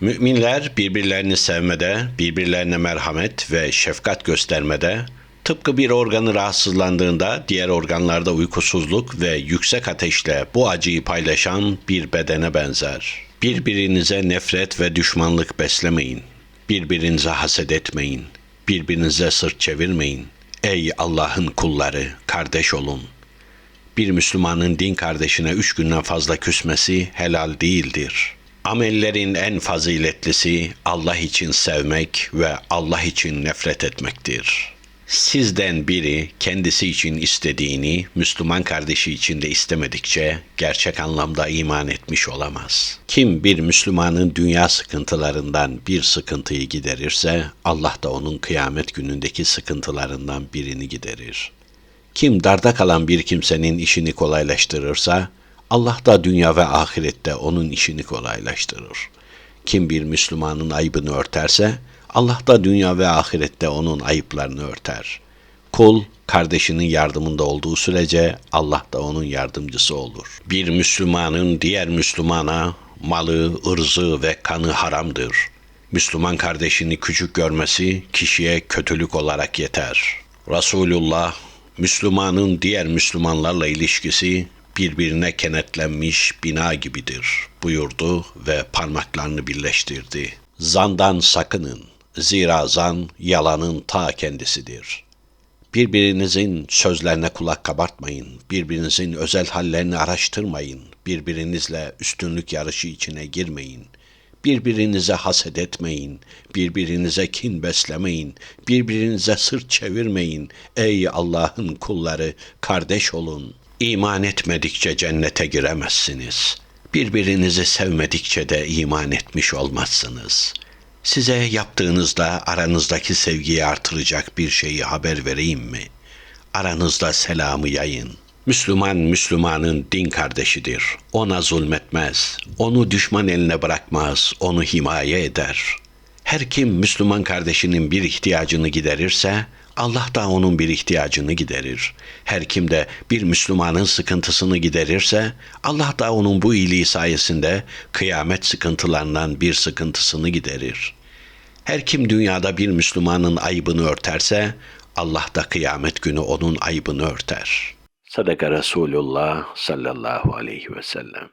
Müminler birbirlerini sevmede, birbirlerine merhamet ve şefkat göstermede, tıpkı bir organı rahatsızlandığında diğer organlarda uykusuzluk ve yüksek ateşle bu acıyı paylaşan bir bedene benzer. Birbirinize nefret ve düşmanlık beslemeyin. Birbirinize haset etmeyin. Birbirinize sırt çevirmeyin. Ey Allah'ın kulları, kardeş olun. Bir Müslümanın din kardeşine üç günden fazla küsmesi helal değildir. Amellerin en faziletlisi Allah için sevmek ve Allah için nefret etmektir. Sizden biri kendisi için istediğini Müslüman kardeşi için de istemedikçe gerçek anlamda iman etmiş olamaz. Kim bir Müslümanın dünya sıkıntılarından bir sıkıntıyı giderirse Allah da onun kıyamet günündeki sıkıntılarından birini giderir. Kim darda kalan bir kimsenin işini kolaylaştırırsa, Allah da dünya ve ahirette onun işini kolaylaştırır. Kim bir Müslümanın ayıbını örterse, Allah da dünya ve ahirette onun ayıplarını örter. Kul, kardeşinin yardımında olduğu sürece Allah da onun yardımcısı olur. Bir Müslümanın diğer Müslümana malı, ırzı ve kanı haramdır. Müslüman kardeşini küçük görmesi kişiye kötülük olarak yeter. Resulullah Müslümanın diğer Müslümanlarla ilişkisi birbirine kenetlenmiş bina gibidir buyurdu ve parmaklarını birleştirdi. Zandan sakının. Zira zan yalanın ta kendisidir. Birbirinizin sözlerine kulak kabartmayın. Birbirinizin özel hallerini araştırmayın. Birbirinizle üstünlük yarışı içine girmeyin. Birbirinize haset etmeyin, birbirinize kin beslemeyin, birbirinize sırt çevirmeyin. Ey Allah'ın kulları, kardeş olun. İman etmedikçe cennete giremezsiniz. Birbirinizi sevmedikçe de iman etmiş olmazsınız. Size yaptığınızda aranızdaki sevgiyi artıracak bir şeyi haber vereyim mi? Aranızda selamı yayın.'' Müslüman Müslümanın din kardeşidir. Ona zulmetmez. Onu düşman eline bırakmaz. Onu himaye eder. Her kim Müslüman kardeşinin bir ihtiyacını giderirse Allah da onun bir ihtiyacını giderir. Her kim de bir Müslümanın sıkıntısını giderirse Allah da onun bu iyiliği sayesinde kıyamet sıkıntılarından bir sıkıntısını giderir. Her kim dünyada bir Müslümanın ayıbını örterse Allah da kıyamet günü onun ayıbını örter.'' Sadaka Resulullah sallallahu aleyhi ve sellem.